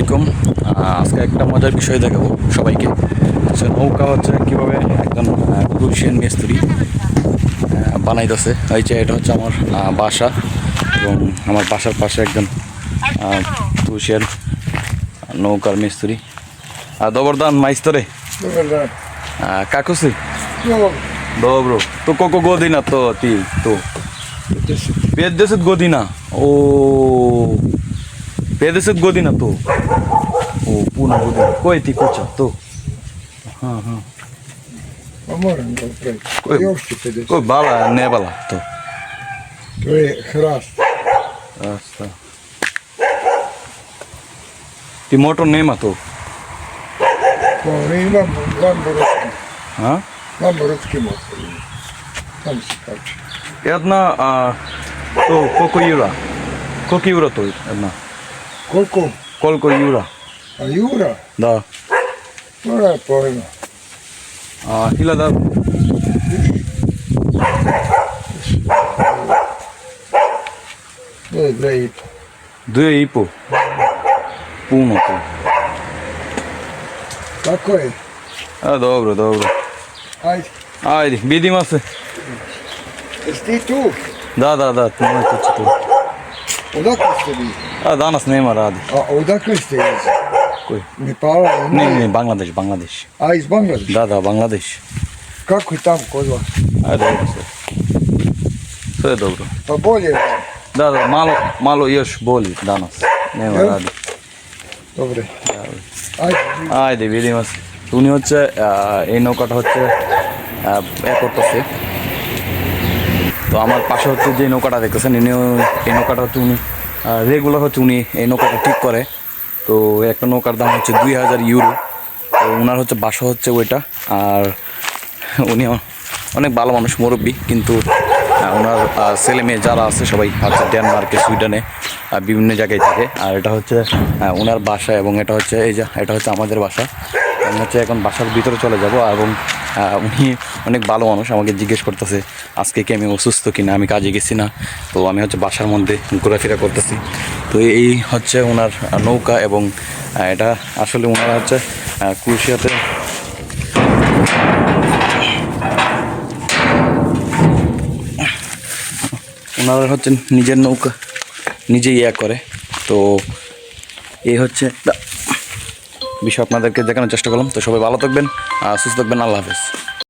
আলাইকুম আজকে একটা মজার বিষয় দেখাবো সবাইকে সে নৌকা হচ্ছে কীভাবে একজন ক্রুশিয়ান মিস্ত্রি বানাইতেছে এই যে এটা হচ্ছে আমার বাসা এবং আমার বাসার পাশে একজন ক্রুশিয়ান নৌকার মিস্ত্রি আর দবরদান মাইস্তরে? Dobro. Dobro. To koliko godina to ti tu? 50. 50 godina. O 50 година тоа. О, пуна година. Кој ти куча то? Аха. Па морам да пречи. Кој, още 50. Кој бала, не бала то. Тоа е храст. Аста. Ти мотор нема то. Па не има ламборски. А? Ламборски мотор. Там се качи. Една, а, то, колко јура? Колко јура тој една? Koliko? Koliko eura? A Jura? Da. Mora pojma. A, hiljada To je dve i po. Dve i po. Puno to. Tako je. A dobro, dobro. Ajde. Ajde, vidimo se. Jesi ti tu? Da, da, da, moj kuća tu. Odakle ste vi? A danas nema radi. A odakle ste iz? Koji? Nepala? Ne, ne, Bangladeš, Bangladeš. A iz Bangladeš? Da, da, Bangladeš. Kako je tamo kod vas? Ajde, dobro sve. Sve je dobro. Pa bolje je. Da, da, malo, malo još bolji danas. Nema Jel? radi. Dobre. Ajde. আয় vidimo se উনি হচ্ছে এই নৌকাটা হচ্ছে এ করতেছে তো আমার পাশে হচ্ছে যে নৌকাটা দেখতেছেন এই নৌকাটা হচ্ছে উনি রেগুলার হচ্ছে উনি এই নৌকাটা ঠিক করে। তো একটা নৌকার দাম হচ্ছে দুই হাজার ইউরো তো ওনার হচ্ছে বাসা হচ্ছে ওইটা। আর উনি অনেক ভালো মানুষ, মুরব্বী। কিন্তু ওনার ছেলে মেয়ে যারা আছে, সবাই আছে ডেনমার্কে সুইডেনে বিভিন্ন জায়গায় থাকে। আর এটা হচ্ছে ওনার বাসা এবং এটা হচ্ছে, এই যে, এটা হচ্ছে আমাদের বাসা। আমি হচ্ছে এখন বাসার ভিতরে চলে যাব। এবং উনি অনেক ভালো মানুষ আমাকে জিজ্ঞেস করতেছে, আজকে কি আমি অসুস্থ কিনা, আমি কাজে গেছি না? তো আমি হচ্ছে বাসার মধ্যে ঘোরাফেরা করতেছি। তো এই হচ্ছে ওনার নৌকা এবং এটা আসলে ওনারা হচ্ছে ক্রুশিয়াতে ওনারা হচ্ছে নিজের নৌকা নিজে ইয়া করে। তো এই হচ্ছে বিষয় আপনাদেরকে দেখানোর চেষ্টা করলাম। তো সবাই ভালো থাকবেন সুস্থ থাকবেন আল্লাহ হাফেজ।